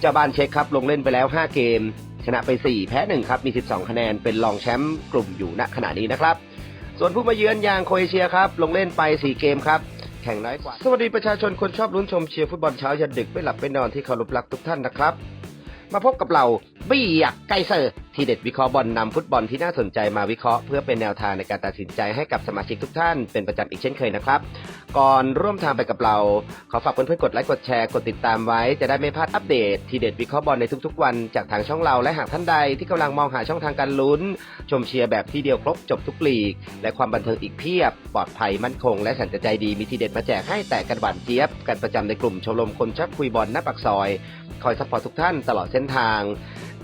เจ้าบ้านเช็คครับลงเล่นไปแล้ว 5 เกม ชนะไป 4 แพ้ 1 ครับ มี 12 คะแนนเป็นรองแชมป์กลุ่มอยู่ณขณะนี้นะครับ ส่วนผู้มาเยือนอย่างโครเอเชียครับลงเล่นไป 4 เกมครับแข่งน้อยกว่า สวัสดีประชาชนคนชอบลุ้นชมเชียร์ฟุตบอลเช้ายันดึกไม่หลับไม่นอนที่เคารพรักทุกท่านนะครับ มาพบกับเรา บี้ยักไกเซอร์ที่เด็ดวิเคราะห์บอลนำฟุตบอลที่น่าสนใจมาวิเคราะห์เพื่อเป็นแนวทางในการตัดสินใจให้กับสมาชิกทุกท่านเป็นประจำอีกเช่นเคยนะครับ ก่อนร่วมทางไปกับเรา ขอฝากเพื่อนๆกดไลค์กดแชร์กดติดตามไว้ จะได้ไม่พลาดอัปเดต ทีเด็ดวิเคราะห์บอลในทุกๆวันจากทางช่องเราและหากท่านใดที่กำลังมองหาช่องทางการลุ้น ชมเชียร์แบบที่เดียวครบจบทุกลีก และความบันเทิงอีกเพียบ ปลอดภัยมั่นคง และแสนจะใจดีมีทีเด็ดมาแจกให้แต่กันหวานเจี๊ยบกันประจำในกลุ่มชมรมคนชักคุยบอลหน้าปากซอย คอยซัพพอร์ตทุกท่านตลอดเส้นทาง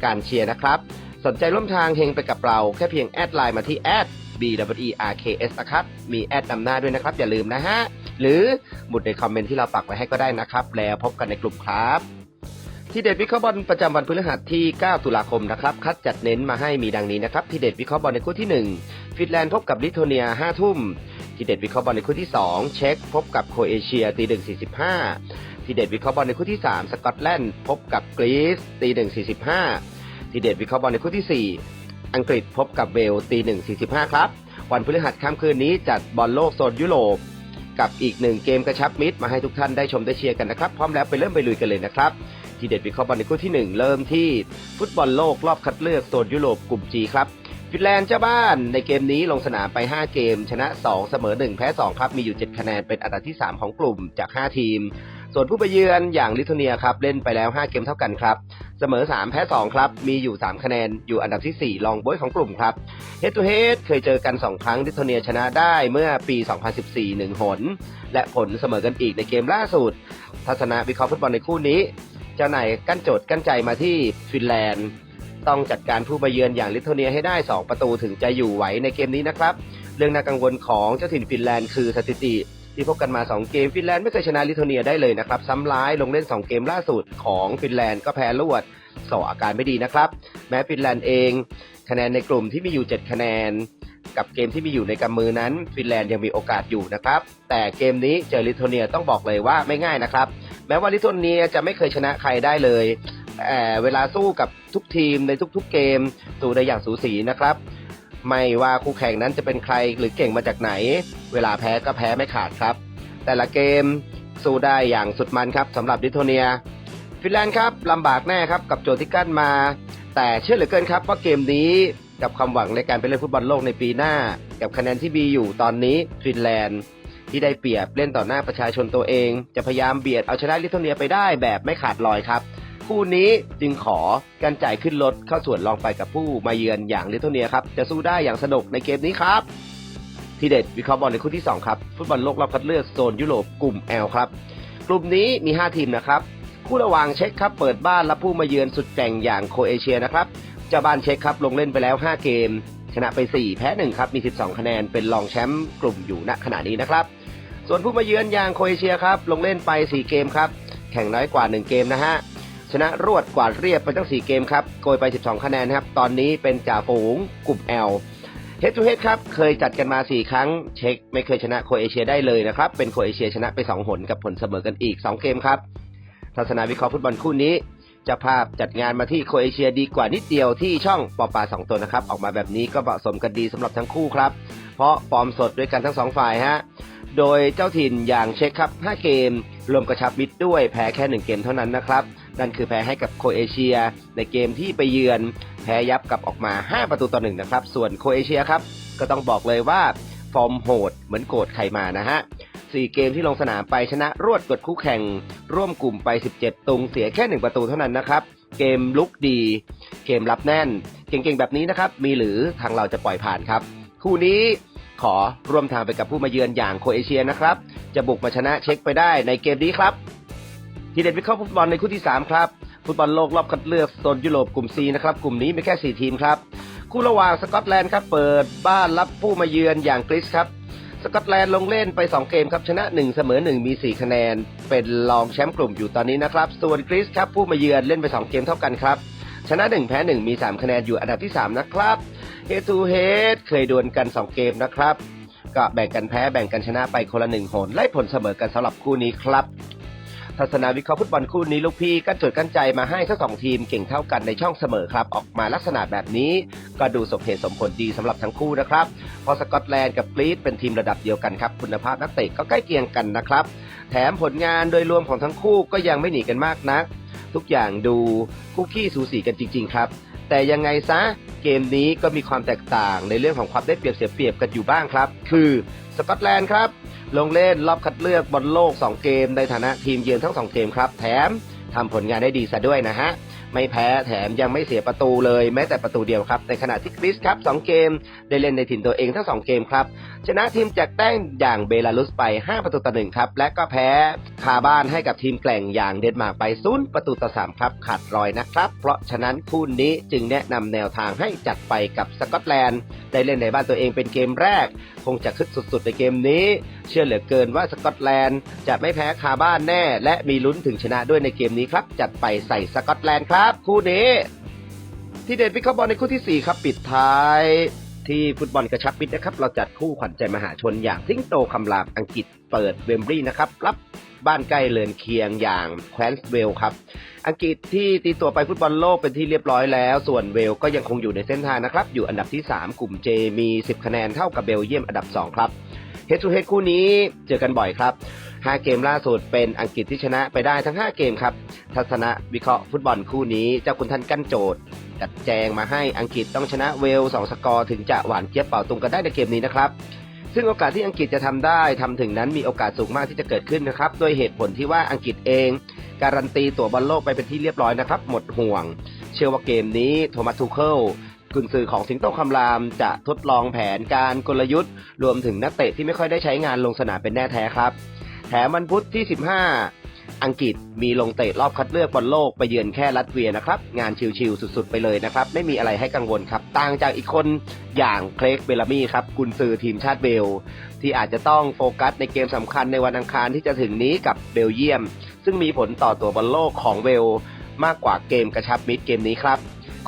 การเชียร์นะครับ สนใจร่วมทางเฮงไปกับเรา แค่เพียงแอดไลน์มาที่แอด b w e r k s นะครับ มีแอดนำหน้าด้วยนะครับ อย่าลืมนะฮะ หรือหมุดในคอมเมนต์ที่เราปักไว้ให้ก็ได้นะครับ แล้วพบกันในกลุ่มครับ ที่เด็ดวิเคราะห์บอลประจำวันพฤหัสที่ 9 ตุลาคมนะครับ คัดจัดเน้นมาให้มีดังนี้นะครับ ที่เด็ดวิเคราะห์บอลในคู่ที่ 1 ฟินแลนด์พบกับลิทัวเนีย 5 ทุ่ม ที่เด็ดวิเคราะห์บอลในคู่ที่ 2 เช็กพบกับโครเอเชียตีหนึ่งสี่สิบห้าที่เด็ดวิเคราะห์บอลในคู่ที่ 3 สกอตแลนด์พบกับกรีซตีหนึ่งสี่สิบห้า ทีเด็ดวิเคราะห์บอลในคู่ที่ 4 อังกฤษพบกับเวลตีหนึ่งสี่สิบห้าครับ วันพฤหัสค่ำคืนนี้จัดบอลโลกโซนยุโรป กับอีกหนึ่งเกมกระชับมิตรมาให้ทุกท่านได้ชมได้เชียร์กันนะครับ พร้อมแล้วไปเริ่มไปลุยกันเลยนะครับ ทีเด็ดวิเคราะห์บอลในคู่ที่ 1 เริ่มที่ฟุตบอลโลกรอบคัดเลือกโซนยุโรปกลุ่ม G ครับฟินแลนด์เจ้าบ้านในเกมนี้ลงสนามไป 5 เกม ชนะ 2 เสมอ 1 แพ้ 2 ครับ มีอยู่ 7 คะแนนเป็นอันดับที่ 3 ของกลุ่มจาก 5 ทีม ส่วนผู้ไปเยือนอย่างลิทัวเนียครับเล่นไปแล้ว 5 เกมเท่ากันครับ เสมอ 3 แพ้ 2 ครับ มีอยู่ 3 คะแนน อยู่อันดับที่ 4 รองโบยของกลุ่มครับ Head to Head เคยเจอกัน 2 ครั้งลิทัวเนียชนะได้เมื่อปี 2014 1 หน และผลเสมอกันอีกในเกมล่าสุด ทัศนะวิเคราะห์ฟุตบอลในคู่นี้ เจ้านายกั้นโจทย์กั้นใจมาที่ฟินแลนด์ต้องจัดการผู้มาเยือนอย่างลิทัวเนียให้ได้ 2 ประตูถึงจะอยู่ไหวในเกมนี้นะครับ เรื่องน่ากังวลของเจ้าถิ่นฟินแลนด์คือสถิติ ที่พบกันมา 2 เกมฟินแลนด์ไม่เคยชนะลิทัวเนียได้เลยนะครับ ซ้ำร้ายลงเล่น 2 เกมล่าสุดของฟินแลนด์ก็แพ้รวดส่ออาการไม่ดีนะครับ แม้ฟินแลนด์เอง คะแนนในกลุ่มที่มีอยู่ 7 คะแนน กับเกมที่มีอยู่ในกำมือนั้นฟินแลนด์ยังมีโอกาสอยู่นะครับ แต่เกมนี้เจอลิทัวเนียต้องบอกเลยว่าไม่ง่ายนะครับ แม้ว่าลิทัวเนียจะไม่เคยชนะใครได้เลยแต่เวลาสู้กับทุกทีมในทุกๆเกมสู้ได้อย่างสูสีนะครับ ไม่ว่าคู่แข่งนั้นจะเป็นใครหรือเก่งมาจากไหน เวลาแพ้ก็แพ้ไม่ขาดครับ แต่ละเกมสู้ได้อย่างสุดมันครับสำหรับลิทัวเนีย ฟินแลนด์ครับลำบากแน่ครับกับโจทย์ที่กั้นมา แต่เชื่อเหลือเกินครับว่าเกมนี้กับความหวังในการไปเล่นฟุตบอลโลกในปีหน้า กับคะแนนที่มีอยู่ตอนนี้ฟินแลนด์ที่ได้เปรียบเล่นต่อหน้าประชาชนตัวเอง จะพยายามเบียดเอาชนะลิทัวเนียไปได้แบบไม่ขาดลอยครับ คู่นี้จึงขอการจ่ายขึ้นรถเข้าส่วนลองไปกับผู้มาเยือนอย่างลิทัวเนียครับ จะสู้ได้อย่างสนุกในเกมนี้ครับ ทีเด็ดวิเคราะห์บอลในคู่ที่ 2 ครับ ฟุตบอลโลกรอบคัดเลือกโซนยุโรปกลุ่ม L ครับ กลุ่มนี้มี 5 ทีมนะครับ คู่ระหว่างเช็คครับ เปิดบ้านรับผู้มาเยือนสุดแกร่งอย่างโคเอเชียนะครับเจ้าบ้านเช็คครับลงเล่นไปแล้ว 5 เกม ชนะไป 4 แพ้ 1 ครับมี 12 คะแนนเป็นรองแชมป์กลุ่มอยู่ณขณะนี้นะครับส่วนผู้มาเยือนอย่างโคเอเชียครับลงเล่นไป 4 เกมครับแข่งน้อยกว่า 1 เกมนะฮะ ชนะรวดกว่าดเรียบไปทั้ง 4 เกมครับโกยไป 12 คะแนนครับ ตอนนี้เป็นจ่าฝูงกลุ่ม L เฮดทูเฮดครับ เคยจัดกันมา 4 ครั้ง เช็คไม่เคยชนะโคเอเชียได้เลยนะครับ เป็นโคเอเชียชนะไป 2 หนกับผลเสมอกันอีก 2 เกมครับทัศนาวิเคราะห์ฟุตบอลคู่นี้จะภาพจัดงานมาที่โคเอเชียดีกว่านิดเดียวที่ช่องปอปาสองตัวนะครับ ออกมาแบบนี้ก็เหมาะสมกันดีสำหรับทั้งคู่ครับ เพราะฟอร์มสดด้วยกันทั้งสองฝ่ายฮะโดยเจ้าถิ่นอย่างเช็คครับ 5 เกม รวมกระชับมิตรด้วยแพ้แค่ 1 เกมเท่านั้นนะครับ นั่นคือแพ้ให้กับโคเอเชีย ในเกมที่ไปเยือน แพ้ยับกลับออกมา 5 ประตูต่อหนึ่งนะครับ ส่วนโคเอเชียครับ ก็ต้องบอกเลยว่า ฟอร์มโหดเหมือนโกรธใครมานะฮะ4เกมที่ลงสนามไปชนะรวดกดคู่แข่ง ร่วมกลุ่มไป 17ตุงเสียแค่1ประตูเท่านั้นนะครับ เกมลุกดี เกมรับแน่น เก่งๆแบบนี้นะครับ มีหรือทางเราจะปล่อยผ่านครับ คู่นี้ขอร่วมทางไปกับผู้มาเยือนอย่างโคเอเชียนะครับ จะบุกมาชนะเช็คไปได้ในเกมนี้ครับ ทีเด็ดวิเคราะห์ฟุตบอลในคู่ที่ 3 ครับ ฟุตบอลโลกรอบคัดเลือกโซนยุโรปกลุ่ม C นะครับ กลุ่มนี้มีแค่ 4 ทีมครับ คู่ระหว่างสกอตแลนด์ครับเปิดบ้านรับผู้มาเยือนอย่างกรีซครับ สกอตแลนด์ลงเล่นไป 2 เกมครับชนะ 1 เสมอ 1 มี 4 คะแนน เป็นรองแชมป์กลุ่มอยู่ตอนนี้นะครับ ส่วนกรีซครับผู้มาเยือนเล่นไป 2 เกมเท่ากันครับชนะ 1 แพ้ 1 มี 3 คะแนนอยู่อันดับที่ 3 นะครับ Head to Head เคยดวลกัน 2 เกมนะครับ ก็แบ่งกันแพ้แบ่งกันชนะไปคนละหนึ่งหนไล่ผลเสมอกันสำหรับคู่นี้ครับ ทัศนาวิเคราะห์ฟุตบอลคู่นี้ลูกพี่ก็จดกั้นใจมาให้ทั้งสองทีมเก่งเท่ากันในช่องเสมอครับ ออกมาลักษณะแบบนี้ ก็ดูสมเหตุสมผลดีสำหรับทั้งคู่นะครับพราะสกอตแลนด์กับกรีซเป็นทีมระดับเดียวกันครับ คุณภาพนักเตะก็ใกล้เคียงกันนะครับ แถมผลงานโดยรวมของทั้งคู่ก็ยังไม่หนีกันมากนัก ทุกอย่างดูคู่ขี้สูสีกันจริง ๆ ครับ แต่ยังไงซะเกมนี้ก็มีความแตกต่างในเรื่องของความได้เปรียบเสียเปรียบกันอยู่บ้างครับ คือสกอตแลนด์ครับ ลงเล่นรอบคัดเลือกบอลโลก 2 เกม ในฐานะทีมเยือนทั้ง 2 เกมครับ แถมทำผลงานได้ดีซะด้วยนะฮะ ไม่แพ้แถมยังไม่เสียประตูเลยแม้แต่ประตูเดียวครับ ในขณะที่กรีซครับ 2 เกม ได้เล่นในถิ่นตัวเองทั้ง 2 เกมครับ ชนะทีมจากแต้งอย่างเบลารุสไป 5 ประตูต่อหนึ่งครับ และก็แพ้คาบ้านให้กับทีมแกล่งอย่างเดนมาร์กไปศูนย์ประตูต่อ3ครับขาดรอยนะครับ เพราะฉะนั้นคู่นี้จึงแนะนำแนวทางให้จัดไปกับสกอตแลนด์ได้เล่นในบ้านตัวเองเป็นเกมแรก คงจะคึกสุดๆในเกมนี้ เชื่อเหลือเกินว่าสกอตแลนด์จะไม่แพ้คาบ้านแน่ และมีลุ้นถึงชนะด้วยในเกมนี้ครับ จัดไปใส่สกอตแลนด์ครับ คู่นี้ ที่เด็ดวิเคราะห์บอลในคู่ที่ 4 ครับปิดท้ายที่ฟุตบอลกระชับมิตรนะครับ เราจัดคู่ขวัญใจมหาชนอย่างสิงโตคำรามอังกฤษเปิดเวมบรีย์นะครับ รับบ้านใกล้เลือนเคียงอย่างแคว้นส์เวลครับ อังกฤษที่ตีตัวไปฟุตบอลโลกเป็นที่เรียบร้อยแล้ว ส่วนเวลก็ยังคงอยู่ในเส้นทางนะครับ อยู่อันดับที่ 3 กลุ่ม J มี 10 คะแนนเท่ากับเบลเยียมอันดับ 2 ครับ เฮด o ูเฮดคู่นี้เจอกันบ่อยครับ 5 เกมล่าสุดเป็นอังกฤษที่ชนะไปได้ทั้ง 5 เกมครับ ทัศนะวิเคราะห์ฟุตบอลคู่นี้เจ้าคุณท่านกั้นโจทย์จัดแจงมาให้อังกฤษต้องชนะเวลส์2สกอร์ถึงจะหวานเจี๊ยบเป่าตุงกันได้ในเกมนี้นะครับซึ่งโอกาสที่อังกฤษจะทำได้ทำถึงนั้นมีโอกาสสูงมากที่จะเกิดขึ้นนะครับโดยเหตุผลที่ว่าอังกฤษเอง การันตีตั๋วบอลโลกไปเป็นที่เรียบร้อยนะครับ หมดห่วง เชื่อว่าเกมนี้โทมัสทูเคิล กุนซือของสิงโตคำรามจะทดลองแผนการกลยุทธ์ รวมถึงนักเตะที่ไม่ค่อยได้ใช้งานลงสนามเป็นแน่แท้ครับ แถมวันพุธที่ 15 อังกฤษมีลงเตะรอบคัดเลือกบอลโลกไปเยือนแค่รัสเวียนะครับ งานชิลๆสุดๆไปเลยนะครับ ไม่มีอะไรให้กังวลครับ ต่างจากอีกคนอย่างเคลกเบลลามี่ครับกุนซือทีมชาติเบล ที่อาจจะต้องโฟกัสในเกมสำคัญในวันอังคารที่จะถึงนี้กับเบลเยียม ซึ่งมีผลต่อตัวบอลโลกของเวลมากกว่าเกมกระชับมิตรเกมนี้ครับ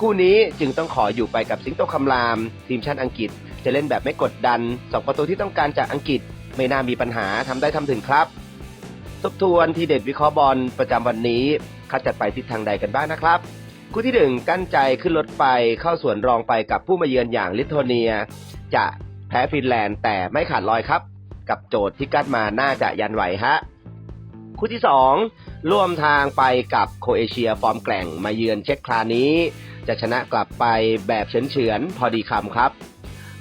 คู่นี้จึงต้องขออยู่ไปกับสิงโตคำราม ทีมชาติอังกฤษ จะเล่นแบบไม่กดดันสองประตูที่ต้องการจากอังกฤษ ไม่น่ามีปัญหาทำได้ทำถึงครับ ทบทวนทีเด็ดวิเคราะห์บอลประจำวันนี้คัดจัดไปทิศทางใดกันบ้างนะครับคู่ที่หนึ่งกั้นใจขึ้นรถไฟเข้าสวนรองไปกับผู้มาเยือนอย่างลิทัวเนีย จะแพ้ฟินแลนด์แต่ไม่ขาดลอยครับ กับโจทย์ที่กัดมาน่าจะยันไหวฮะคู่ที่ 2 ร่วมทางไปกับโคเอเชียฟอร์มแกร่งมาเยือนเช็กครานี้ จะชนะกลับไปแบบเฉือนๆพอดีคำครับ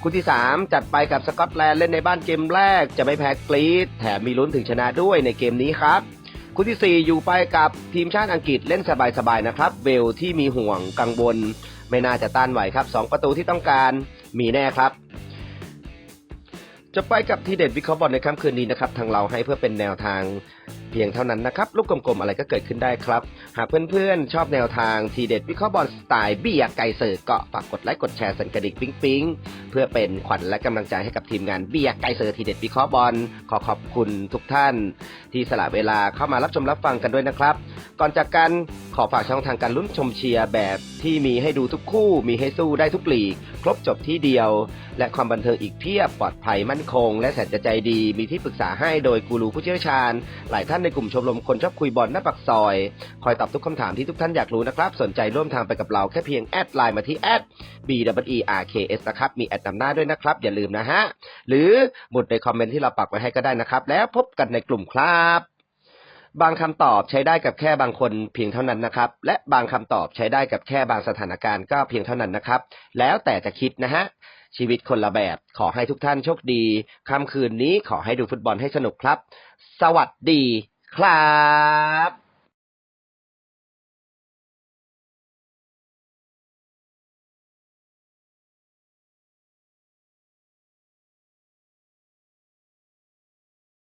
คู่ที่ 3 จัดไปกับสกอตแลนด์เล่นในบ้านเกมแรก จะไม่แพ้กรีซแถมมีลุ้นถึงชนะด้วยในเกมนี้ครับ คู่ที่ 4 อยู่ไปกับทีมชาติอังกฤษเล่นสบายๆนะครับเวลที่มีห่วงกังวล ไม่น่าจะต้านไหวครับสองประตูที่ต้องการมีแน่ครับ จะไปกับทีเด็ดวิเคราะห์บอลในค่ำคืนนี้นะครับ ทางเราให้เพื่อเป็นแนวทาง พียงเท่านั้นนะครับ ลูกกลมๆ อะไรก็เกิดขึ้นได้ครับ หากเพื่อนๆ ชอบแนวทางทีเด็ดวิเคราะห์บอลสไตล์เบียไกเซอร์ก็ฝากกดไลค์กดแชร์สันกระดิ่งปิ๊งปิ๊งเพื่อเป็นขวัญและกำลังใจให้กับทีมงานเบียไกเซอร์ทีเด็ดวิเคราะห์บอลขอขอบคุณทุกท่าน ที่สละเวลาเข้ามารับชมรับฟังกันด้วยนะครับ ก่อนจากกันขอฝากช่องทางการลุ้นชมเชียร์แบบที่มีให้ดูทุกคู่ มีให้สู้ได้ทุกหลีก ครบจบที่เดียว และความบันเทิงอีกเพียบปลอดภัยมั่นคง และแสนจะใจดี มีที่ปรึกษาให้โดยกูรูผู้เชี่ยวชาญ หลายท่านในกลุ่มชมรมคนชอบคุยบอลหน้าปักซอย คอยตอบทุกคำถามที่ทุกท่านอยากรู้นะครับ สนใจร่วมทางไปกับเราแค่เพียงแอดไลน์มาที่แอด b w e r k s นะครับ มีแอดนำหน้าด้วยนะครับ อย่าลืมนะฮะ หรือหมุดในคอมเมนต์ที่เราปักไว้ให้ก็ได้นะครับ แล้วพบกันในกลุ่มครับบางคำตอบใช้ได้กับแค่บางคนเพียงเท่านั้นนะครับ และบางคำตอบใช้ได้กับแค่บางสถานการณ์ก็เพียงเท่านั้นนะครับ แล้วแต่จะคิดนะฮะ ชีวิตคนละแบบ ขอให้ทุกท่านโชคดีค่ำคืนนี้ขอให้ดูฟุตบอลให้สนุกครับ สวัสดี ครับ